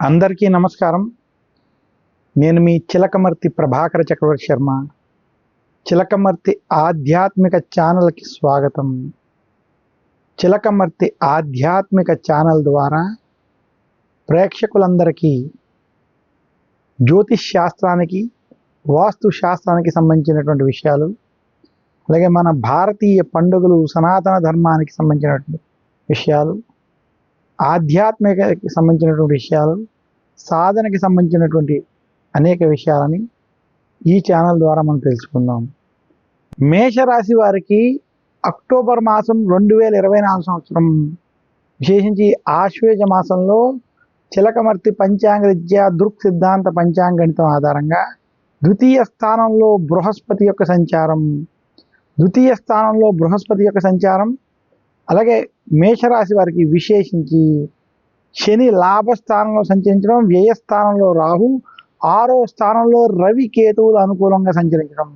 అందరికీ నమస్కారం. నేను మీ చిలకమర్తి ప్రభాకర చక్రవర్తి శర్మ. చిలకమర్తి ఆధ్యాత్మిక ఛానల్కి స్వాగతం. చిలకమర్తి ఆధ్యాత్మిక ఛానల్ ద్వారా ప్రేక్షకులందరికీ జ్యోతిష్ శాస్త్రానికి వాస్తు శాస్త్రానికి సంబంధించినటువంటి విషయాలు అలాగే మన భారతీయ పండుగలు సనాతన ధర్మానికి సంబంధించినటువంటి విషయాలు ఆధ్యాత్మికకి సంబంధించినటువంటి విషయాలు సాధనకి సంబంధించినటువంటి అనేక విషయాలని ఈ ఛానల్ ద్వారా మనం తెలుసుకుందాం. మేషరాశి వారికి అక్టోబర్ మాసం రెండు వేల ఇరవై నాలుగు సంవత్సరం విశేషించి ఆశ్వేజ మాసంలో చిలకమర్తి పంచాంగ రీత్యా దృక్ సిద్ధాంత పంచాంగణితం ఆధారంగా ద్వితీయ స్థానంలో బృహస్పతి యొక్క సంచారం ద్వితీయ స్థానంలో బృహస్పతి యొక్క సంచారం అలాగే మేషరాశి వారికి విశేషించి శని లాభస్థానంలో సంచరించడం వ్యయస్థానంలో రాహు ఆరో స్థానంలో రవి కేతువులు అనుకూలంగా సంచరించడం.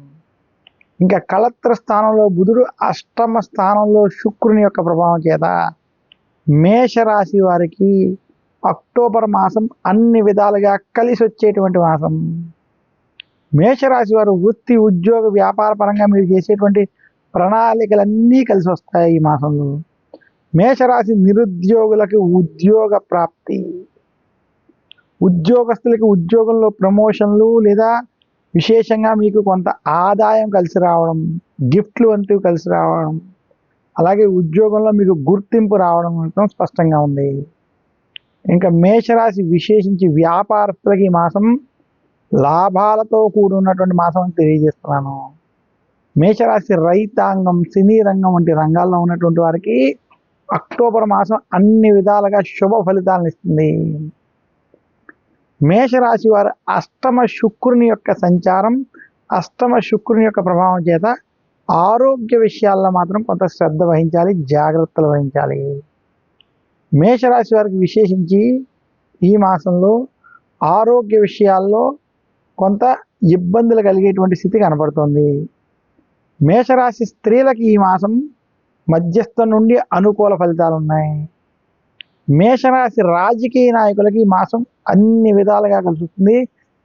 ఇంకా కళత్ర స్థానంలో బుధుడు అష్టమ స్థానంలో శుక్రుని యొక్క ప్రభావం చేత మేషరాశి వారికి అక్టోబర్ మాసం అన్ని విధాలుగా కలిసి వచ్చేటువంటి మాసం. మేషరాశి వారు వృత్తి ఉద్యోగ వ్యాపార పరంగా మీరు చేసేటువంటి ప్రణాళికలన్నీ కలిసి వస్తాయి ఈ మాసంలో. మేషరాశి నిరుద్యోగులకి ఉద్యోగ ప్రాప్తి. ఉద్యోగస్తులకి ఉద్యోగంలో ప్రమోషన్లు లేదా విశేషంగా మీకు కొంత ఆదాయం కలిసి రావడం గిఫ్ట్లు వంటివి కలిసి రావడం అలాగే ఉద్యోగంలో మీకు గుర్తింపు రావడం మాత్రం స్పష్టంగా ఉంది. ఇంకా మేషరాశి విశేషించి వ్యాపారస్తులకి ఈ మాసం లాభాలతో కూడున్నటువంటి మాసం అని తెలియజేస్తున్నాను. మేషరాశి రైతాంగం సినీ రంగం వంటి రంగాల్లో ఉన్నటువంటి వారికి అక్టోబర్ మాసం అన్ని విధాలుగా శుభ ఫలితాలను ఇస్తుంది. మేషరాశి వారు అష్టమ శుక్రుని యొక్క సంచారం అష్టమ శుక్రుని యొక్క ప్రభావం చేత ఆరోగ్య విషయాల్లో మాత్రం కొంత శ్రద్ధ వహించాలి జాగ్రత్తలు వహించాలి. మేషరాశి వారికి విశేషించి ఈ మాసంలో ఆరోగ్య విషయాల్లో కొంత ఇబ్బందులు కలిగేటువంటి స్థితి కనబడుతుంది. మేషరాశి స్త్రీలకి ఈ మాసం మధ్యస్థ నుండి అనుకూల ఫలితాలు ఉన్నాయి. మేషరాశి రాజకీయ నాయకులకి ఈ మాసం అన్ని విధాలుగా కలుస్తుంది.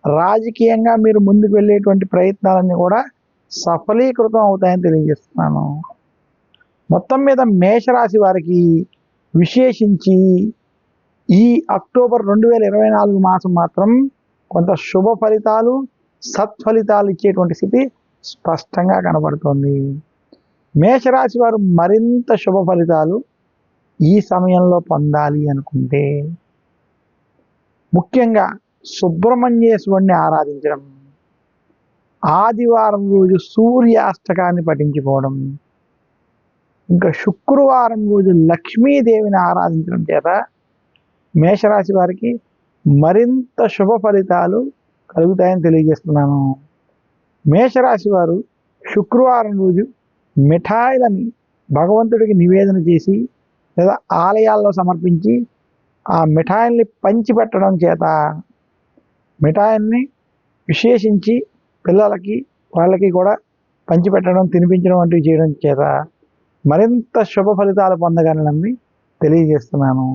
రాజకీయంగా మీరు ముందుకు వెళ్ళేటువంటి ప్రయత్నాలన్నీ కూడా సఫలీకృతం అవుతాయని తెలియజేస్తున్నాను. మొత్తం మీద మేషరాశి వారికి విశేషించి ఈ అక్టోబర్ రెండు వేల ఇరవై నాలుగు మాసం మాత్రం కొంత శుభ ఫలితాలు సత్ఫలితాలు ఇచ్చేటువంటి స్థితి స్పష్టంగా కనబడుతోంది. మేషరాశి వారు మరింత శుభ ఫలితాలు ఈ సమయంలో పొందాలి అనుకుంటే ముఖ్యంగా సుబ్రహ్మణ్యేశ్వరుణ్ణి ఆరాధించడం ఆదివారం రోజు సూర్యాష్టకాన్ని పఠించుకోవడం ఇంకా శుక్రవారం రోజు లక్ష్మీదేవిని ఆరాధించడం చేత మేషరాశి వారికి మరింత శుభ ఫలితాలు కలుగుతాయని తెలియజేస్తున్నాను. మేషరాశి వారు శుక్రవారం రోజు మిఠాయిలని భగవంతుడికి నివేదన చేసి లేదా ఆలయాల్లో సమర్పించి ఆ మిఠాయిల్ని పంచిపెట్టడం చేత మిఠాయిల్ని విశేషించి పిల్లలకి వాళ్ళకి కూడా పంచిపెట్టడం తినిపించడం వంటివి చేయడం చేత మరింత శుభ ఫలితాలు పొందగలనని తెలియజేస్తున్నాను.